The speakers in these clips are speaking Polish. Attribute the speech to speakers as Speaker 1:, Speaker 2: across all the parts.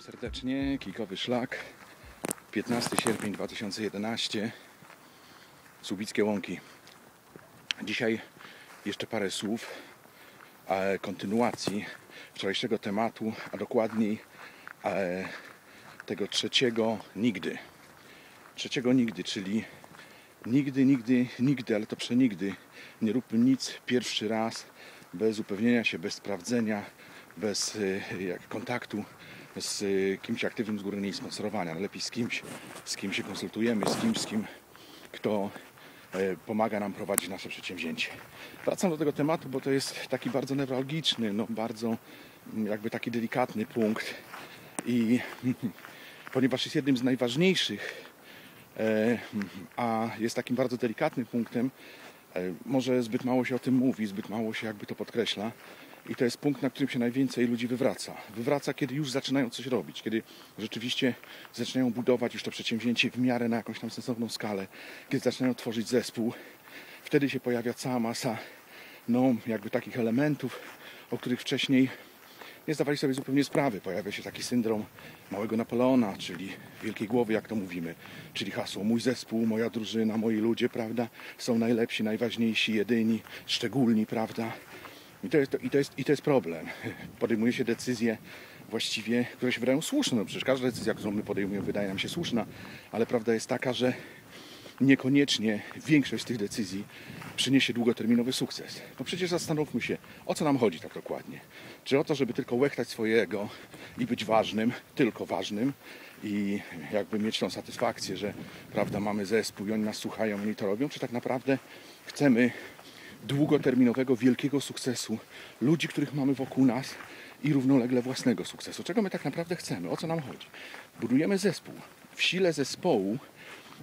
Speaker 1: serdecznie. Kikowy Szlak. 15 sierpień 2011. Słubickie Łąki. Dzisiaj jeszcze parę słów e, kontynuacji wczorajszego tematu, a dokładniej e, tego trzeciego nigdy. Trzeciego nigdy, czyli nigdy, nigdy, nigdy, ale to przenigdy nie róbmy nic pierwszy raz bez upewnienia się, bez sprawdzenia, bez e, jak, kontaktu z kimś aktywnym z góry i sponsorowania. Lepiej z kimś, z kim się konsultujemy, z kimś, z kim, kto e, pomaga nam prowadzić nasze przedsięwzięcie. Wracam do tego tematu, bo to jest taki bardzo newralgiczny, no bardzo mm, jakby taki delikatny punkt i ponieważ jest jednym z najważniejszych, e, a jest takim bardzo delikatnym punktem, e, może zbyt mało się o tym mówi, zbyt mało się jakby to podkreśla. I to jest punkt, na którym się najwięcej ludzi wywraca. Wywraca, kiedy już zaczynają coś robić, kiedy rzeczywiście zaczynają budować już to przedsięwzięcie w miarę na jakąś tam sensowną skalę, kiedy zaczynają tworzyć zespół. Wtedy się pojawia cała masa, no, jakby takich elementów, o których wcześniej nie zdawali sobie zupełnie sprawy. Pojawia się taki syndrom małego Napoleona, czyli wielkiej głowy, jak to mówimy, czyli hasło mój zespół, moja drużyna, moi ludzie, prawda, są najlepsi, najważniejsi, jedyni, szczególni, prawda. I to jest, i to jest, i to jest problem. Podejmuje się decyzje właściwie, które się wydają słuszne. No przecież każda decyzja, którą my podejmujemy, wydaje nam się słuszna, ale prawda jest taka, że niekoniecznie większość z tych decyzji przyniesie długoterminowy sukces. No przecież zastanówmy się, o co nam chodzi tak dokładnie. Czy o to, żeby tylko łechtać swojego i być ważnym, tylko ważnym i jakby mieć tą satysfakcję, że prawda, mamy zespół i oni nas słuchają, oni to robią, czy tak naprawdę chcemy długoterminowego, wielkiego sukcesu ludzi, których mamy wokół nas i równolegle własnego sukcesu. Czego my tak naprawdę chcemy? O co nam chodzi? Budujemy zespół. W sile zespołu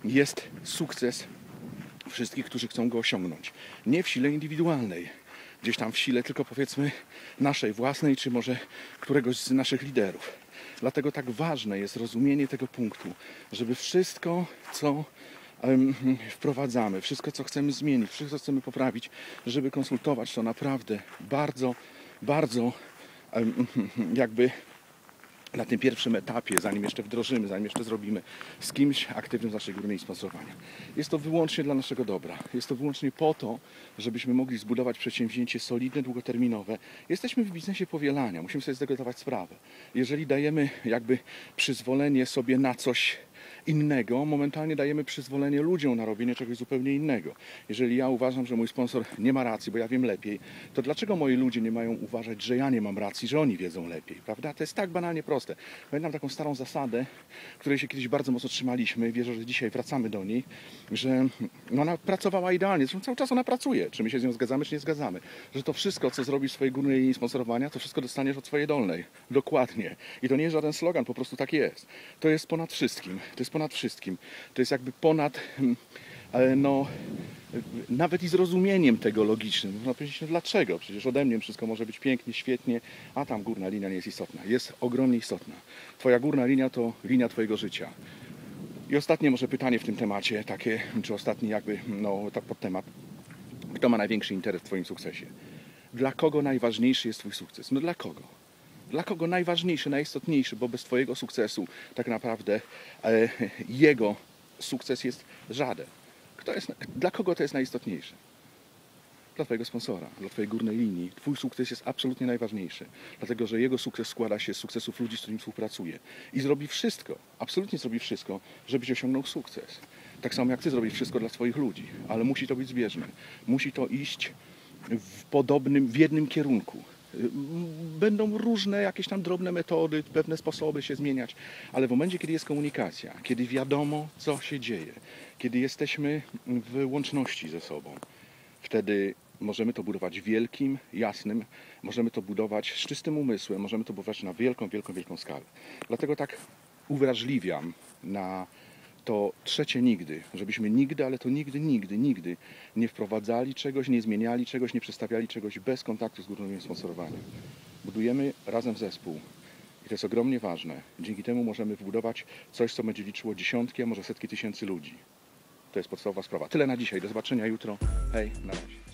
Speaker 1: jest sukces wszystkich, którzy chcą go osiągnąć. Nie w sile indywidualnej, gdzieś tam w sile tylko powiedzmy naszej własnej, czy może któregoś z naszych liderów. Dlatego tak ważne jest rozumienie tego punktu, żeby wszystko, co wprowadzamy, wszystko, co chcemy zmienić, wszystko, co chcemy poprawić, żeby konsultować to naprawdę bardzo, bardzo jakby na tym pierwszym etapie, zanim jeszcze wdrożymy, zanim jeszcze zrobimy z kimś aktywnym z naszej góry i sponsorowania. Jest to wyłącznie dla naszego dobra. Jest to wyłącznie po to, żebyśmy mogli zbudować przedsięwzięcie solidne, długoterminowe. Jesteśmy w biznesie powielania, musimy sobie z tego dawać sprawę. Jeżeli dajemy jakby przyzwolenie sobie na coś innego, momentalnie dajemy przyzwolenie ludziom na robienie czegoś zupełnie innego. Jeżeli ja uważam, że mój sponsor nie ma racji, bo ja wiem lepiej, to dlaczego moi ludzie nie mają uważać, że ja nie mam racji, że oni wiedzą lepiej, prawda? To jest tak banalnie proste. Pamiętam taką starą zasadę, której się kiedyś bardzo mocno trzymaliśmy, wierzę, że dzisiaj wracamy do niej, że no ona pracowała idealnie, zresztą cały czas ona pracuje, czy my się z nią zgadzamy, czy nie zgadzamy, że to wszystko, co zrobisz w swojej górnej linii sponsorowania, to wszystko dostaniesz od swojej dolnej. Dokładnie. I to nie jest żaden slogan, po prostu tak jest. To jest ponad wszystkim. To jest ponad wszystkim. To jest jakby ponad, hmm, no, nawet i zrozumieniem tego logicznym. Można powiedzieć, no dlaczego? Przecież ode mnie wszystko może być pięknie, świetnie, a tam górna linia nie jest istotna. Jest ogromnie istotna. Twoja górna linia to linia Twojego życia. I ostatnie może pytanie w tym temacie, takie, czy ostatni jakby, no, tak pod temat. Kto ma największy interes w Twoim sukcesie? Dla kogo najważniejszy jest Twój sukces? No dla kogo? Dla kogo najważniejszy, najistotniejszy, bo bez Twojego sukcesu tak naprawdę e, jego sukces jest żaden. Kto jest, dla kogo to jest najistotniejsze? Dla Twojego sponsora, dla Twojej górnej linii. Twój sukces jest absolutnie najważniejszy, dlatego że jego sukces składa się z sukcesów ludzi, z którymi współpracuje. I zrobi wszystko, absolutnie zrobi wszystko, żebyś osiągnął sukces. Tak samo jak Ty zrobisz wszystko dla swoich ludzi, ale musi to być zbieżne. Musi to iść w podobnym, w jednym kierunku. Będą różne jakieś tam drobne metody, pewne sposoby się zmieniać, ale w momencie, kiedy jest komunikacja, kiedy wiadomo, co się dzieje, kiedy jesteśmy w łączności ze sobą, wtedy możemy to budować wielkim, jasnym, możemy to budować z czystym umysłem, możemy to budować na wielką, wielką, wielką skalę. Dlatego tak uwrażliwiam na to trzecie nigdy, żebyśmy nigdy, ale to nigdy, nigdy, nigdy nie wprowadzali czegoś, nie zmieniali czegoś, nie przestawiali czegoś bez kontaktu z górnym sponsorowaniem. Budujemy razem zespół i to jest ogromnie ważne. Dzięki temu możemy wbudować coś, co będzie liczyło dziesiątki, a może setki tysięcy ludzi. To jest podstawowa sprawa. Tyle na dzisiaj. Do zobaczenia jutro. Hej, na razie.